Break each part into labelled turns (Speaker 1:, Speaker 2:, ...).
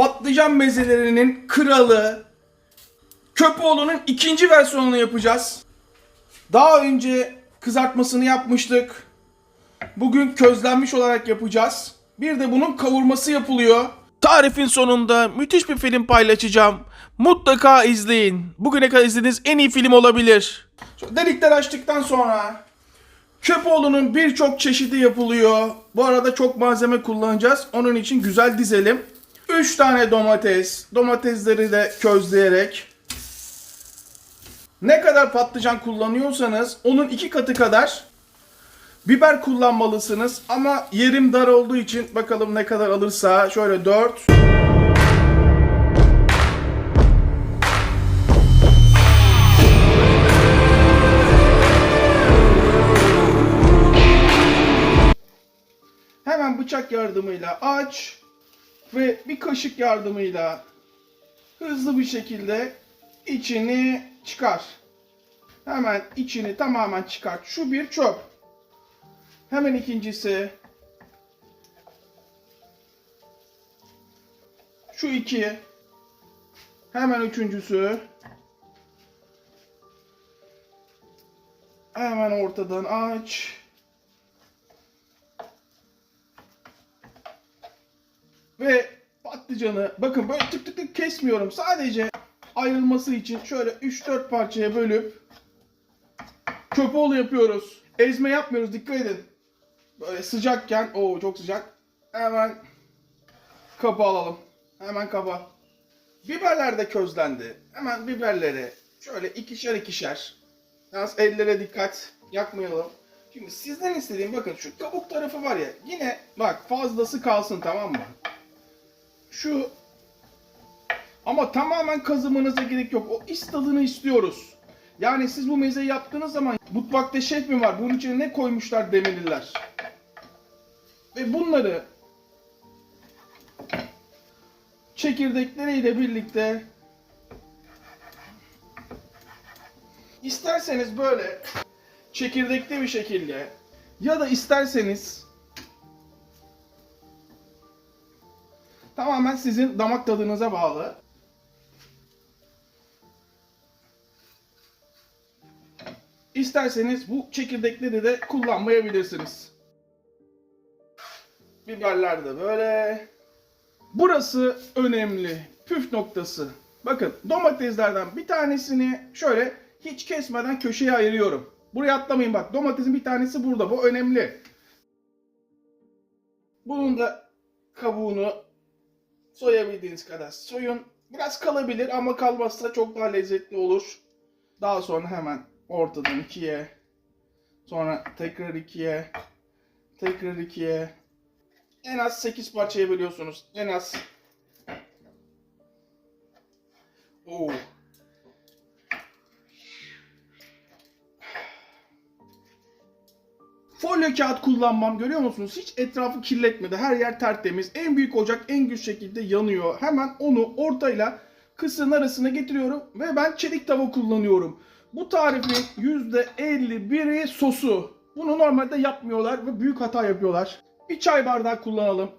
Speaker 1: patlıcan mezelerinin kralı Köpoğlu'nun ikinci versiyonunu yapacağız. Daha önce kızartmasını yapmıştık. Bugün közlenmiş olarak yapacağız. Bir de bunun kavurması yapılıyor. Tarifin sonunda müthiş bir film paylaşacağım. Mutlaka izleyin. Bugüne kadar izlediğiniz en iyi film olabilir. Delikler açtıktan sonra Köpoğlu'nun birçok çeşidi yapılıyor. Bu arada çok malzeme kullanacağız. Onun için güzel dizelim. 3 tane domates. Domatesleri de közleyerek. Ne kadar patlıcan kullanıyorsanız onun iki katı kadar biber kullanmalısınız. Ama yerim dar olduğu için bakalım ne kadar alırsa. Şöyle 4. Hemen bıçak yardımıyla aç ve bir kaşık yardımıyla hızlı bir şekilde içini çıkar. Hemen içini tamamen çıkart. Şu bir çöp. Hemen ikincisi. Şu iki. Hemen üçüncüsü. Hemen ortadan aç. Ve patlıcanı bakın böyle tık tık tık kesmiyorum. Sadece ayrılması için şöyle 3-4 parçaya bölüp köpoğlu yapıyoruz. Ezme yapmıyoruz dikkat edin. Böyle sıcakken o çok sıcak. Hemen kaba alalım. Hemen kaba. Biberler de közlendi. Hemen biberleri şöyle ikişer ikişer. Yalnız ellere dikkat. Yakmayalım. Şimdi sizden istediğim bakın şu kabuk tarafı var ya yine bak fazlası kalsın tamam mı? Şu ama tamamen kazımanıza gerek yok. O is tadını istiyoruz. Yani siz bu mezeyi yaptığınız zaman mutfakta şef mi var? Bunun içine ne koymuşlar demeliler. Ve bunları çekirdekleriyle birlikte isterseniz böyle çekirdekli bir şekilde ya da isterseniz sizin damak tadınıza bağlı. İsterseniz bu çekirdekleri de kullanmayabilirsiniz. Biberler de böyle. Burası önemli. Püf noktası. Bakın domateslerden bir tanesini şöyle hiç kesmeden köşeye ayırıyorum. Buraya atlamayın bak. Domatesin bir tanesi burada. Bu önemli. Bunun da kabuğunu soyabildiğiniz kadar soyun. Biraz kalabilir ama kalmazsa çok daha lezzetli olur. Daha sonra hemen ortadan ikiye, sonra tekrar ikiye, tekrar ikiye. En az 8 parçaya bölüyorsunuz. En az. Oo. Folyo kağıt kullanmam görüyor musunuz? Hiç etrafı kirletmedi. Her yer tertemiz. En büyük ocak en güç şekilde yanıyor. Hemen onu ortayla kısırın arasına getiriyorum ve ben çelik tava kullanıyorum. Bu tarifin %51'i sosu. Bunu normalde yapmıyorlar ve büyük hata yapıyorlar. Bir çay bardağı kullanalım.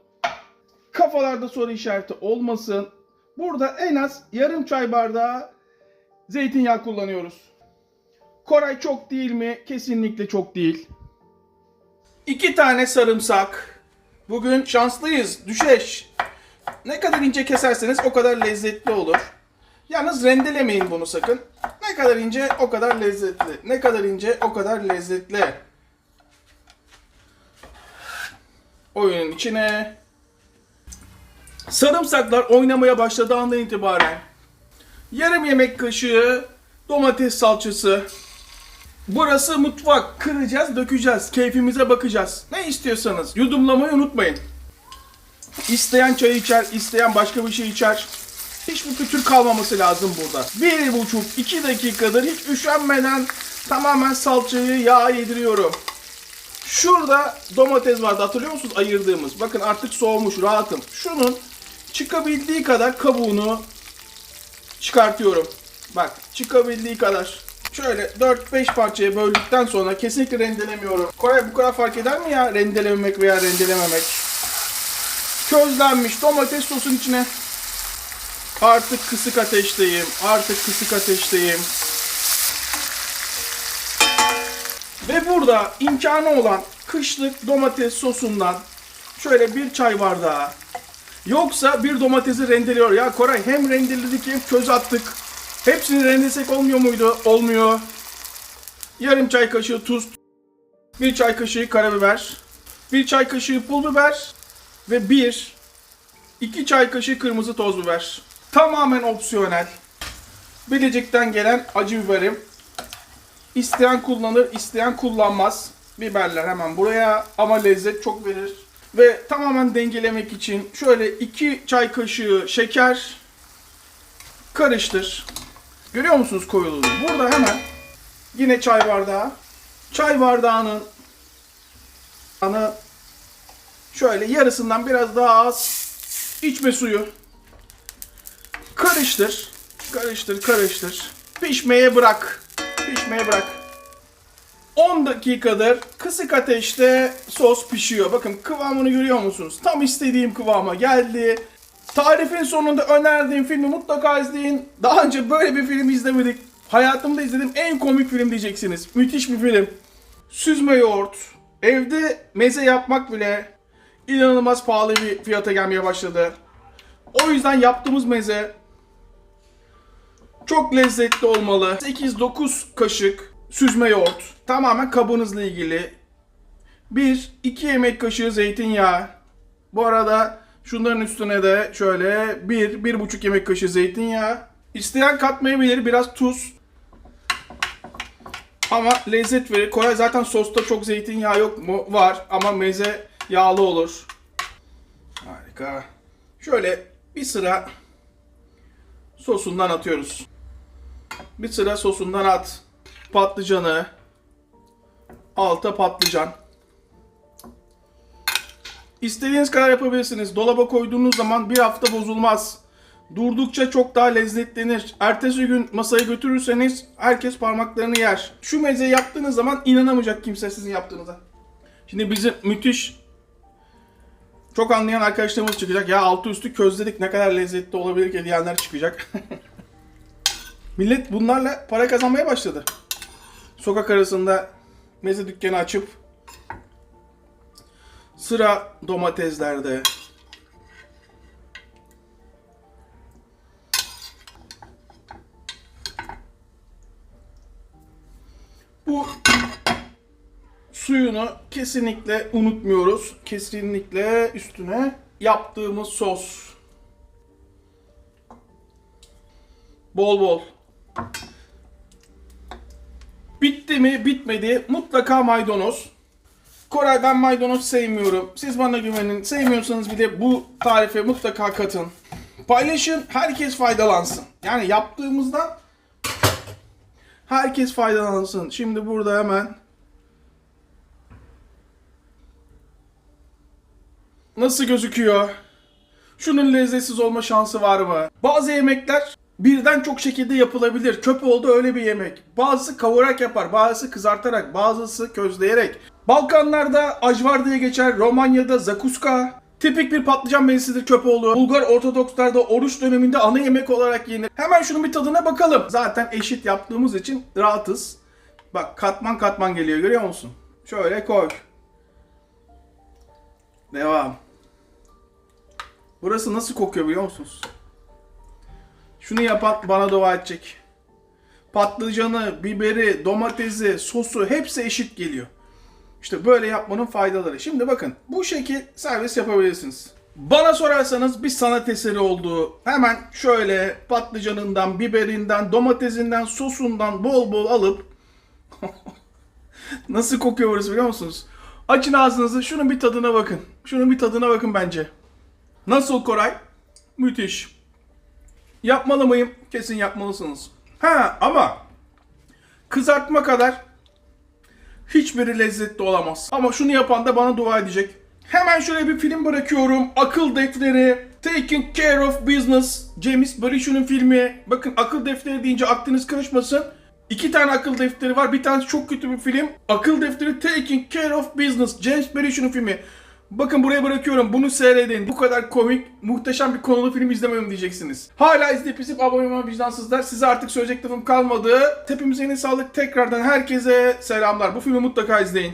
Speaker 1: Kafalarda soru işareti olmasın. Burada en az yarım çay bardağı zeytinyağı kullanıyoruz. Koray çok değil mi? Kesinlikle çok değil. İki tane sarımsak. Bugün şanslıyız. Düşeş. Ne kadar ince keserseniz o kadar lezzetli olur. Yalnız rendelemeyin bunu sakın. Ne kadar ince o kadar lezzetli. Ne kadar ince o kadar lezzetli. Oyunun içine sarımsaklar oynamaya başladığı andan itibaren yarım yemek kaşığı domates salçası, Burası mutfak. Kıracağız, dökeceğiz. Keyfimize bakacağız. Ne istiyorsanız yudumlamayı unutmayın. İsteyen çay içer, isteyen başka bir şey içer. Hiçbir pütür kalmaması lazım burada. Bir buçuk, iki dakikadır hiç üşenmeden tamamen salçayı yağa yediriyorum. Şurada domates vardı hatırlıyor musunuz ayırdığımız? Bakın artık soğumuş rahatım. Şunun çıkabildiği kadar kabuğunu çıkartıyorum. Bak çıkabildiği kadar. Şöyle 4-5 parçaya böldükten sonra kesinlikle rendelemiyorum. Koray bu kadar fark eder mi ya rendelememek veya rendelememek? Közlenmiş domates sosun içine Artık kısık ateşteyim. Artık kısık ateşteyim. Ve burada imkanı olan kışlık domates sosundan şöyle bir çay bardağı. Yoksa bir domatesi rendeliyor. Ya Koray hem rendeledik hem köz attık. Hepsini rendelesek olmuyor muydu? Olmuyor. Yarım çay kaşığı tuz. Bir çay kaşığı karabiber. Bir çay kaşığı pul biber. Ve bir, iki çay kaşığı kırmızı toz biber. Tamamen opsiyonel. Bilecik'ten gelen acı biberim. İsteyen kullanır, isteyen kullanmaz. Biberler hemen buraya ama lezzet çok verir. Ve tamamen dengelemek için şöyle 2 çay kaşığı şeker karıştır. Görüyor musunuz koyuluğunu? Burada hemen yine çay bardağı. Çay bardağının anı şöyle yarısından biraz daha az içme suyu. Karıştır. Karıştır, karıştır. Pişmeye bırak. Pişmeye bırak. 10 dakikadır kısık ateşte sos pişiyor. Bakın kıvamını görüyor musunuz? Tam istediğim kıvama geldi. Tarifin sonunda önerdiğim filmi mutlaka izleyin. Daha önce böyle bir film izlemedik. Hayatımda izlediğim en komik film diyeceksiniz. Müthiş bir film. Süzme yoğurt. Evde meze yapmak bile inanılmaz pahalı bir fiyata gelmeye başladı. O yüzden yaptığımız meze çok lezzetli olmalı. 8-9 kaşık süzme yoğurt. Tamamen kabınızla ilgili. 1-2 yemek kaşığı zeytinyağı. Bu arada şunların üstüne de şöyle 1-1,5 yemek kaşığı zeytinyağı. İsteyen katmayabilir biraz tuz. Ama lezzet verir. Koray zaten sosta çok zeytinyağı yok mu? Var ama meze yağlı olur. Harika. Şöyle bir sıra sosundan atıyoruz. Bir sıra sosundan at. Patlıcanı. Alta patlıcan. İstediğiniz kadar yapabilirsiniz. Dolaba koyduğunuz zaman bir hafta bozulmaz. Durdukça çok daha lezzetlenir. Ertesi gün masaya götürürseniz herkes parmaklarını yer. Şu mezeyi yaptığınız zaman inanamayacak kimse sizin yaptığınıza. Şimdi bizim müthiş çok anlayan arkadaşlarımız çıkacak. Ya altı üstü közledik ne kadar lezzetli olabilir ki diyenler çıkacak. Millet bunlarla para kazanmaya başladı. Sokak arasında meze dükkanı açıp sıra domateslerde, Bu suyunu kesinlikle unutmuyoruz. Kesinlikle üstüne yaptığımız sos. Bol bol. Bitti mi bitmedi mutlaka maydanoz. Koray ben maydanoz sevmiyorum. Siz bana güvenin. Sevmiyorsanız bir de bu tarife mutlaka katın. Paylaşın herkes faydalansın. Yani yaptığımızda herkes faydalansın. Şimdi burada hemen Nasıl gözüküyor? Şunun lezzetsiz olma şansı var mı? Bazı yemekler birden çok şekilde yapılabilir. Köpoğlu da öyle bir yemek. Bazısı kavurarak yapar, bazısı kızartarak, bazısı közleyerek. Balkanlarda ajvar diye geçer, Romanya'da zakuska. Tipik bir patlıcan mezesidir köpoğlu. Bulgar Ortodokslarda oruç döneminde ana yemek olarak yenir. Hemen şunun bir tadına bakalım. Zaten eşit yaptığımız için rahatız. Bak katman katman geliyor görüyor musun? Şöyle koy. Devam. Burası nasıl kokuyor biliyor musunuz? Şunu yapan bana dua edecek. Patlıcanı, biberi, domatesi, sosu hepsi eşit geliyor. İşte böyle yapmanın faydaları. Şimdi bakın bu şekil servis yapabilirsiniz. Bana sorarsanız bir sanat eseri olduğu hemen şöyle patlıcanından, biberinden, domatesinden, sosundan bol bol alıp Nasıl kokuyor burası biliyor musunuz? Açın ağzınızı şunun bir tadına bakın. Şunun bir tadına bakın bence. Nasıl Koray? Müthiş. Yapmalı mıyım? Kesin yapmalısınız. Ha ama kızartma kadar hiçbiri lezzetli olamaz. Ama şunu yapan da bana dua edecek. Hemen şöyle bir film bırakıyorum. Akıl Defteri, Taking Care of Business, James Belushi'nin filmi. Bakın akıl defteri deyince aklınız karışmasın. İki tane akıl defteri var. Bir tanesi çok kötü bir film. Akıl defteri Taking Care of Business, James Belushi'nin filmi. Bakın buraya bırakıyorum. Bunu seyredin. Bu kadar komik, muhteşem bir konulu film izlemiyorum diyeceksiniz. Hala izleyip izleyip abone olmayan vicdansızlar. Size artık söyleyecek lafım kalmadı. Hepimize yeni sağlık. Tekrardan herkese selamlar. Bu filmi mutlaka izleyin.